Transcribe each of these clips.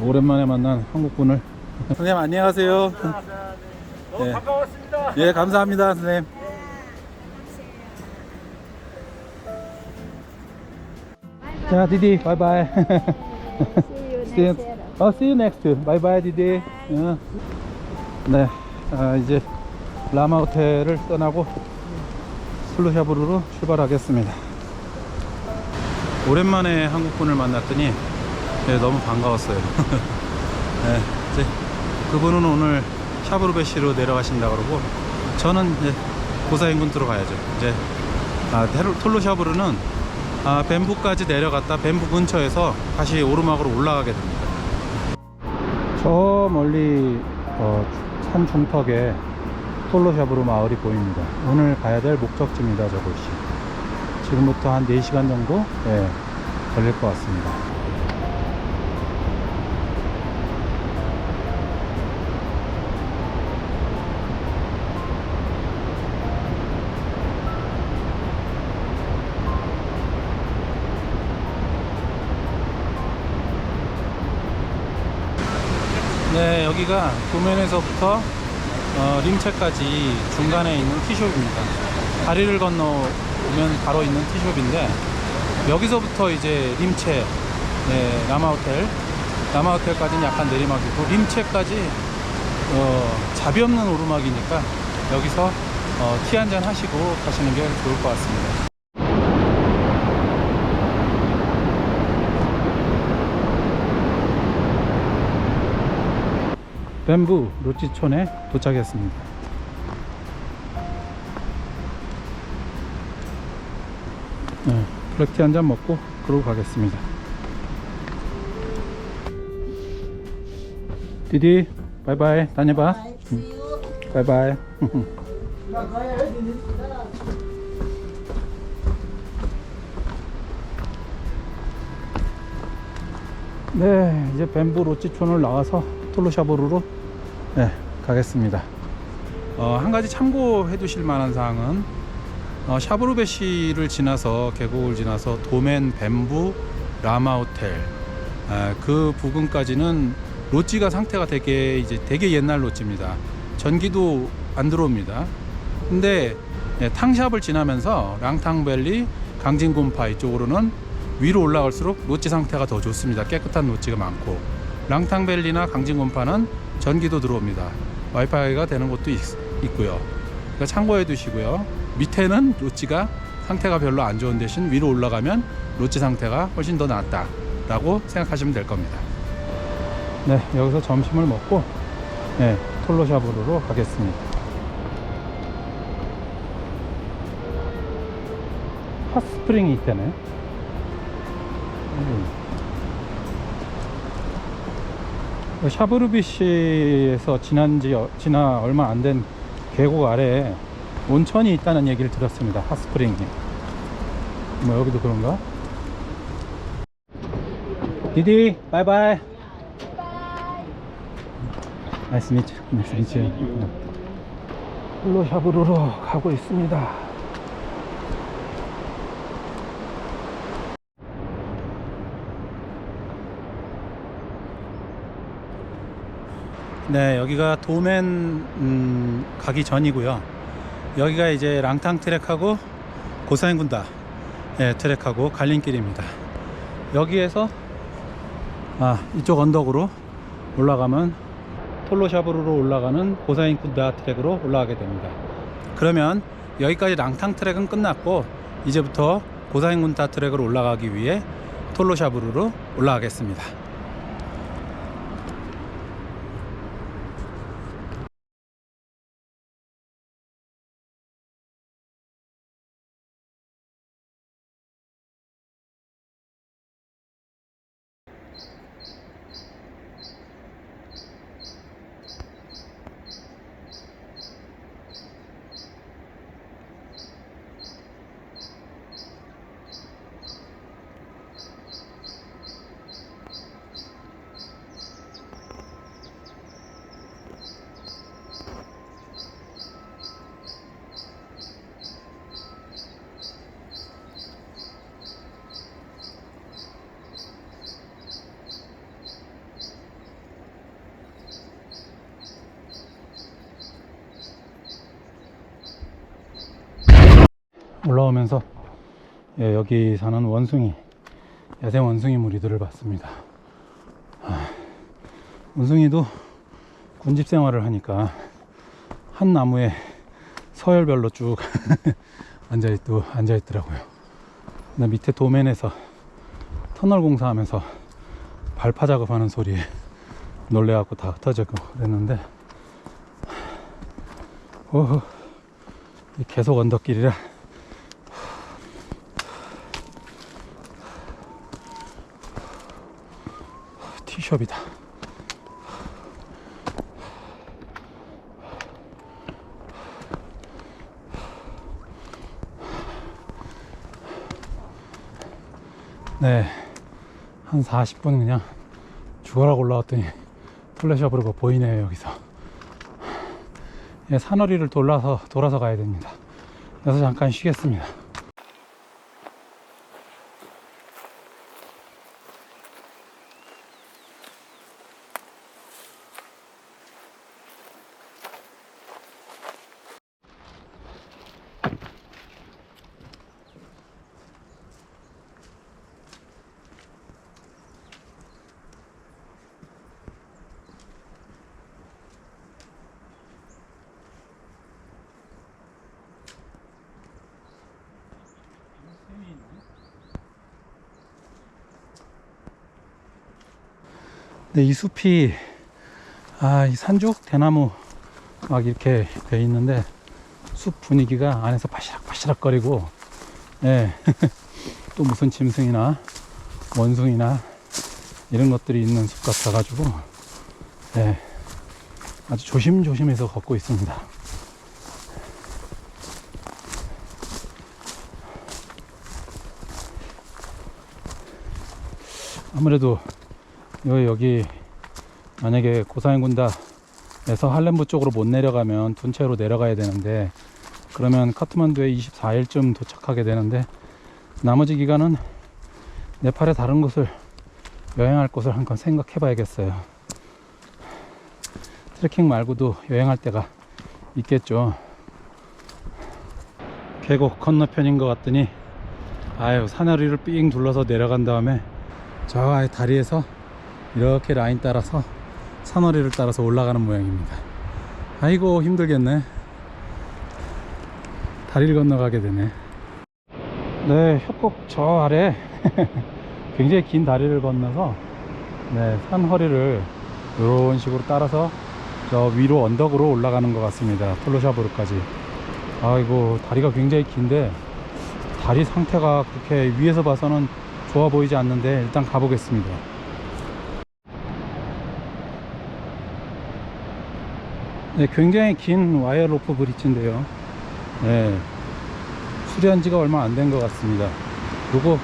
오랜만에 만난 한국분을 선생님 안녕하세요. 너무 네. 반가웠습니다. 예 감사합니다 선생님. 자 디디 바이바이. See you next year. 어, see you next. 바이바이 디디. 어. 네, 아, 이제 라마 호텔을 떠나고 슬로샤브루로 출발하겠습니다. 오랜만에 한국분을 만났더니 네, 너무 반가웠어요. 네, 이제 그분은 오늘 샤브르베시로 내려가신다 그러고 저는 이제 고사인군트로 가야죠. 이제 아, 톨로샤브르는 아, 벤부까지 내려갔다 벤부 근처에서 다시 오르막으로 올라가게 됩니다. 저 멀리 어, 산 중턱에 톨로샤브르 마을이 보입니다. 오늘 가야 될 목적지입니다. 저곳이. 지금부터 한 4시간 정도 예, 걸릴 것 같습니다. 여기가 도면에서부터 어, 림체까지 중간에 있는 티숍입니다. 다리를 건너 오면 바로 있는 티숍인데 여기서부터 이제 림체, 네, 라마호텔, 라마호텔까지는 약간 내리막이고 림체까지 어, 잡이 없는 오르막이니까 여기서 어, 티 한 잔 하시고 가시는 게 좋을 것 같습니다. 뱀부 로치촌에 도착했습니다. 네, 블랙티 한 잔 먹고 그러고 가겠습니다. 디디, 바이바이. 다녀봐. 응. 바이바이. 네, 이제 뱀부 로치촌을 나와서 톨로샤보르로 네, 가겠습니다. 어, 한 가지 참고해 두실 만한 사항은 어, 샤브르베시를 지나서 계곡을 지나서 도멘 뱀부 라마 호텔 아, 그 부근까지는 로지가 상태가 되게 이제 되게 옛날 로지입니다. 전기도 안 들어옵니다. 근데 예, 탕샵을 지나면서 랑탕밸리 강진곰파 이쪽으로는 위로 올라갈수록 로지 상태가 더 좋습니다. 깨끗한 로지가 많고 랑탕밸리나 강진곰파는 전기도 들어옵니다. 와이파이가 되는 곳도 있, 고요 그러니까 참고해 두시고요. 밑에는 로지가 상태가 별로 안 좋은 대신 위로 올라가면 로지 상태가 훨씬 더 낫다라고 생각하시면 될 겁니다. 네, 여기서 점심을 먹고 네, 톨로샤브르로 가겠습니다. 핫스프링이 있다네. 음. 샤브르비시에서 지난 지 어- 지나 얼마 안 된 계곡 아래에 온천이 있다는 얘기를 들었습니다. 핫스프링이. 뭐 여기도 그런가? 디디, 바이바이. 나이스 미츠, 나이스 미츠. 홀로샤브르로 가고 있습니다. 네, 여기가 도멘 음, 가기 전이고요. 여기가 이제 랑탕 트랙하고 고사인군다 예, 트랙하고 갈림길입니다. 여기에서 아 이쪽 언덕으로 올라가면 톨로샤브르로 올라가는 고사인군다 트랙으로 올라가게 됩니다. 그러면 여기까지 랑탕 트랙은 끝났고 이제부터 고사인군다 트랙으로 올라가기 위해 톨로샤브르로 올라가겠습니다. 올라오면서 예, 여기 사는 원숭이 야생 원숭이 무리들을 봤습니다. 아, 원숭이도 군집 생활을 하니까 한 나무에 서열별로 쭉 앉아 있 앉아 있더라고요. 나 밑에 도면에서 터널 공사하면서 발파 작업하는 소리에 놀래갖고 다 흩어지고 그랬는데 오, 계속 언덕길이라 티숍이다. 네, 한 40분 그냥 죽어라고 올라왔더니 플래셔브르가 보이네요 여기서. 예, 산허리를 돌아서 돌아서 가야 됩니다. 그래서 잠깐 쉬겠습니다. 네, 이 숲이 아, 이 산죽 대나무 막 이렇게 돼 있는데 숲 분위기가 안에서 바시락바시락 거리고 예. 또 무슨 짐승이나 원숭이나 이런 것들이 있는 숲 같아 가지고 예. 아주 조심조심해서 걷고 있습니다. 아무래도 여기, 여기 만약에 고사인 군다에서 할렘부 쪽으로 못 내려가면 둔체로 내려가야 되는데 그러면 카트만두에 24일쯤 도착하게 되는데 나머지 기간은 네팔의 다른 곳을 여행할 곳을 한번 생각해 봐야겠어요. 트레킹 말고도 여행할 때가 있겠죠. 계곡 건너편인 것 같더니 아유 사다리를 삥 둘러서 내려간 다음에 저 다리에서 이렇게 라인 따라서 산허리를 따라서 올라가는 모양입니다. 아이고 힘들겠네. 다리를 건너가게 되네. 네, 협곡 저 아래 굉장히 긴 다리를 건너서 네, 산허리를 이런 식으로 따라서 저 위로 언덕으로 올라가는 것 같습니다. 톨로샤브르까지. 아이고 다리가 굉장히 긴데 다리 상태가 그렇게 위에서 봐서는 좋아 보이지 않는데 일단 가보겠습니다. 네, 굉장히 긴 와이어 로프 브릿지인데요. 네, 수리한 지가 얼마 안 된 것 같습니다. 그리고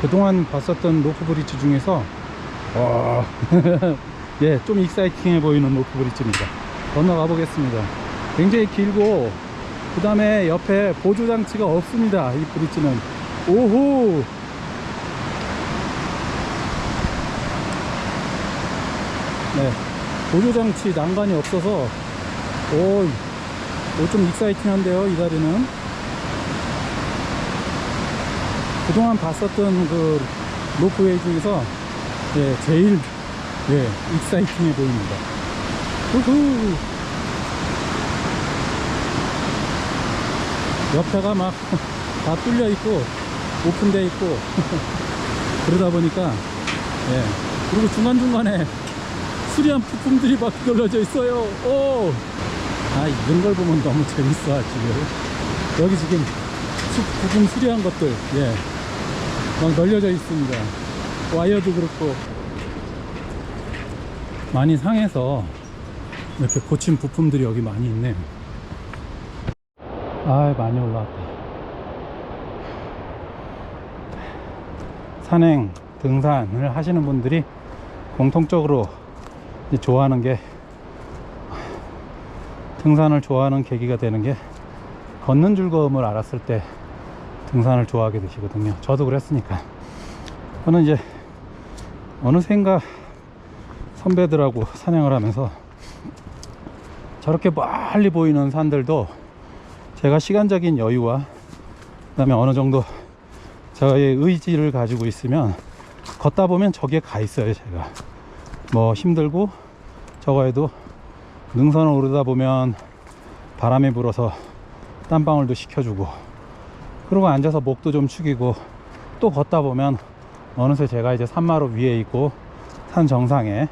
그동안 봤었던 로프 브릿지 중에서 와, 예, 좀 익사이팅해 보이는 로프 브릿지입니다. 건너가 보겠습니다. 굉장히 길고 그 다음에 옆에 보조 장치가 없습니다. 이 브릿지는 오호 네, 보조장치 난간이 없어서 오, 오, 좀 익사이팅한데요, 이 다리는. 그동안 봤었던 그 로프웨이 중에서 예, 제일 예, 익사이팅해 보입니다. 우후. 옆에가 막 다 뚫려 있고 오픈돼 있고 그러다 보니까 예. 그리고 중간중간에 수리한 부품들이 막 널려져 있어요. 오! 아, 이런 걸 보면 너무 재밌어, 지금. 여기 지금 수, 부품 수리한 것들, 예. 막 널려져 있습니다. 와이어도 그렇고. 많이 상해서 이렇게 고친 부품들이 여기 많이 있네요. 아, 많이 올라왔다. 산행, 등산을 하시는 분들이 공통적으로 좋아하는 게 등산을 좋아하는 계기가 되는 게 걷는 즐거움을 알았을 때 등산을 좋아하게 되시거든요. 저도 그랬으니까. 저는 이제 어느샌가 선배들하고 산행을 하면서 저렇게 멀리 보이는 산들도 제가 시간적인 여유와 그 다음에 어느 정도 저의 의지를 가지고 있으면 걷다 보면 저기에 가 있어요 제가 뭐 힘들고 저거에도 능선을 오르다 보면 바람이 불어서 땀방울도 식혀주고 그리고 앉아서 목도 좀 축이고 또 걷다 보면 어느새 제가 이제 산마루 위에 있고 산 정상에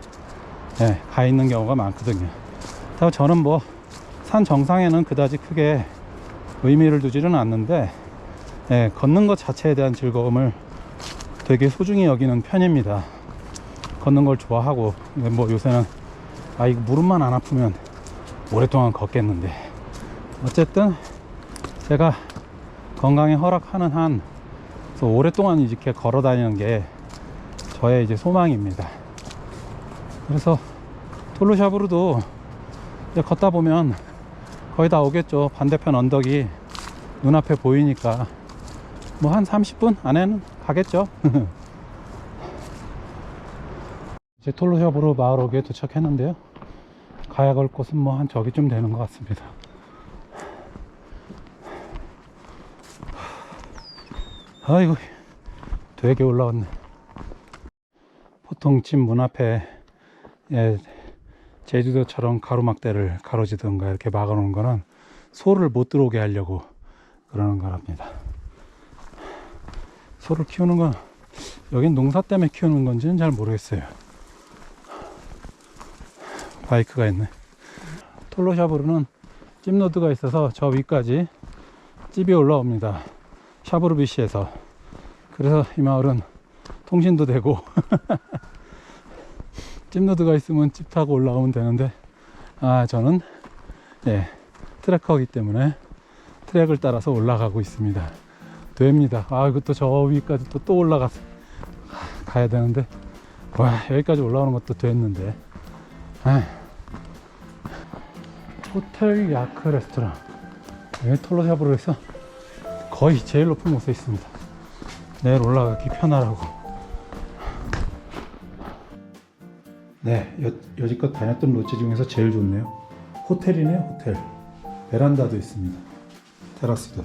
예, 가 있는 경우가 많거든요. 그래서 저는 뭐 산 정상에는 그다지 크게 의미를 두지는 않는데 예, 걷는 것 자체에 대한 즐거움을 되게 소중히 여기는 편입니다. 걷는 걸 좋아하고 근데 뭐 요새는 아 이거 무릎만 안 아프면 오랫동안 걷겠는데 어쨌든 제가 건강에 허락하는 한 오랫동안 이렇게 걸어 다니는 게 저의 이제 소망입니다. 그래서 이제 걷다 보면 거의 다 오겠죠. 반대편 언덕이 눈앞에 보이니까 뭐 한 30분 안에는 가겠죠. 이제 톨로샤브르 마을 오기에 도착했는데요. 가야 갈 곳은 뭐 한 저기쯤 되는 것 같습니다. 아이고 되게 올라왔네 보통 집 문 앞에 예, 제주도처럼 가로막대를 가로지든가 이렇게 막아놓은 거는 소를 못 들어오게 하려고 그러는 거랍니다 소를 키우는 건 여긴 농사 때문에 키우는 건지는 잘 모르겠어요 바이크가 있네. 톨로샤브르는 찜노드가 있어서 저 위까지 찝이 올라옵니다. 샤브르비시에서. 그래서 이 마을은 통신도 되고 찜노드가 있으면 집 타고 올라오면 되는데 아 저는 예 트래커이기 때문에 트랙을 따라서 올라가고 있습니다. 됩니다. 아 이것도 저 위까지 또, 또 올라가서 가야 되는데 와 여기까지 올라오는 것도 됐는데. 아. 호텔 야크 레스토랑 여기 톨로샤브르에서 거의 제일 높은 곳에 있습니다. 내일 올라가기 편하라고. 네, 여, 여지껏 다녔던 롯지 중에서 제일 좋네요. 호텔이네요, 호텔. 베란다도 있습니다. 테라스도.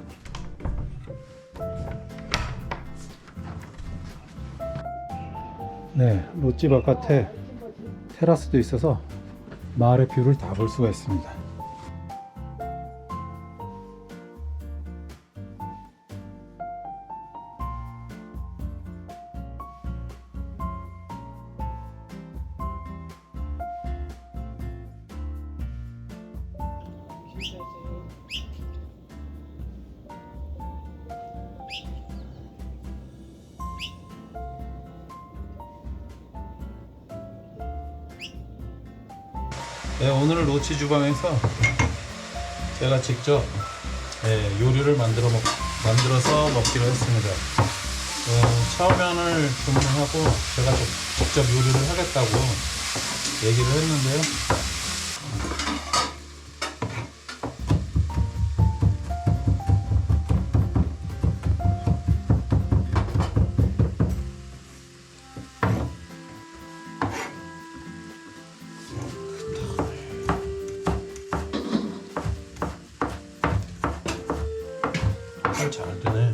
네, 롯지 바깥에 테라스도 있어서 마을의 뷰를 다 볼 수가 있습니다. 네, 오늘은 로치 주방에서 제가 직접 네, 요리를 만들어 먹, 만들어서 먹기로 했습니다. 어, 차오면을 주문하고 제가 직- 직접 요리를 하겠다고 얘기를 했는데요. 잘잘 되네.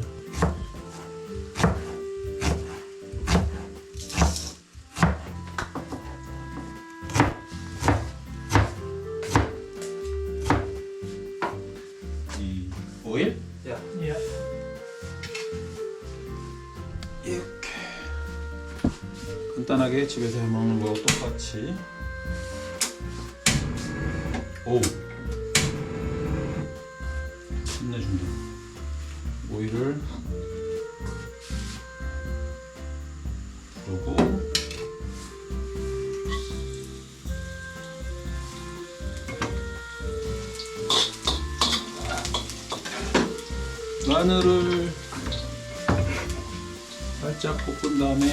이 오일? Yeah. 예. 이렇게 간단하게 집에서 해 먹는 거하고 똑같이. 오. 마늘을 살짝 볶은 다음에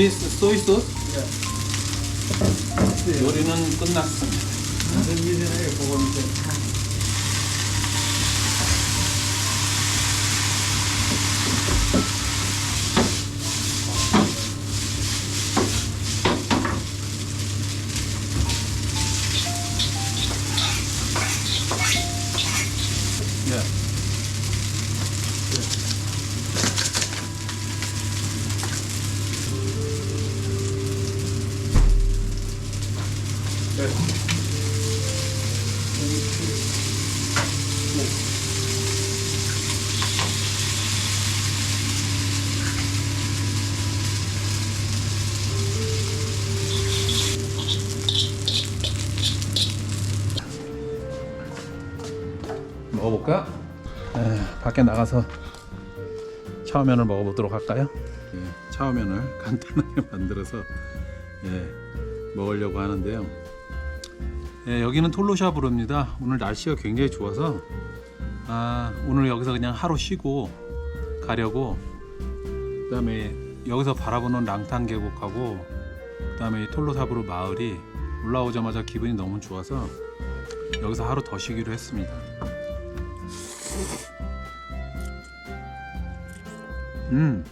This soy sauce 요리는 끝났습니다. 먹어볼까? 에, 밖에 나가서 차오면을 먹어보도록 할까요? 예, 차오면을 간단하게 만들어서 예, 먹으려고 하는데요. 예, 여기는 톨로샤브로입니다. 오늘 날씨가 굉장히 좋아서 아, 오늘 여기서 그냥 하루 쉬고 가려고 그다음에 여기서 바라보는 랑탄 계곡하고 그다음에 이 톨로샤브로 마을이 올라오자마자 기분이 너무 좋아서 여기서 하루 더 쉬기로 했습니다. 음,